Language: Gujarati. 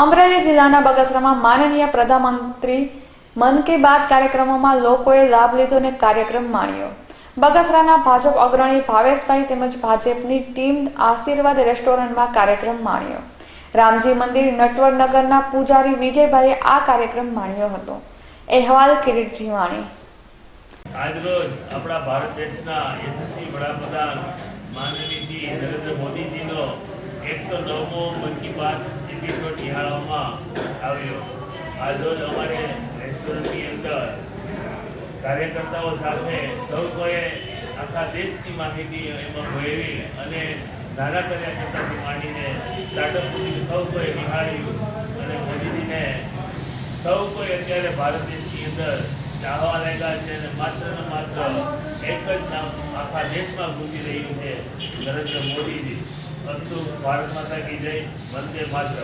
અમરેલી જિલ્લાના બગસરામાં માનનીય પ્રધાનમંત્રી મન કી બાત કાર્યક્રમોમાં લોકોએ લાભ લીધો અને કાર્યક્રમ માણ્યો. બગસરાના ભાજપ અગ્રણી ભાવેશભાઈ તેમજ ભાજપની ટીમ આશીર્વાદ રેસ્ટોરન્ટમાં કાર્યક્રમ માણ્યો. રામજી મંદિર નટવરનગરના પૂજારી વિજયભાઈએ આ કાર્યક્રમ માણ્યો હતો. અહેવાલ કિરીટ જીવાણી. આજરોજ આપણા ભારત દેશના યશસ્વી વડાપ્રધાન માનનીય શ્રી નરેન્દ્ર મોદીજીનો એકસો નવમો મન કી બાત એપિસોડ નિહાળવામાં આવ્યો. આજરોજ અમારે રેસ્ટોરન્ટની અંદર કાર્યકર્તાઓ સાથે સૌ કોઈએ આખા દેશની માહિતી એમાં મેળવી અને નાના કાર્યકર્તાથી માંડીને સ્ટાર્ટઅપ સૌ કોઈ નિહાળ્યું અને મોદીજીને સૌ કોઈ અત્યારે ભારત દેશની અંદર ચાહવા લાગ્યા છે અને માત્ર ને માત્ર એક જ નામ આખા દેશમાં ગુંજી રહ્યું છે નરેન્દ્ર મોદીજી. પરંતુ ભારત માતા કી જય. વંદે માત્ર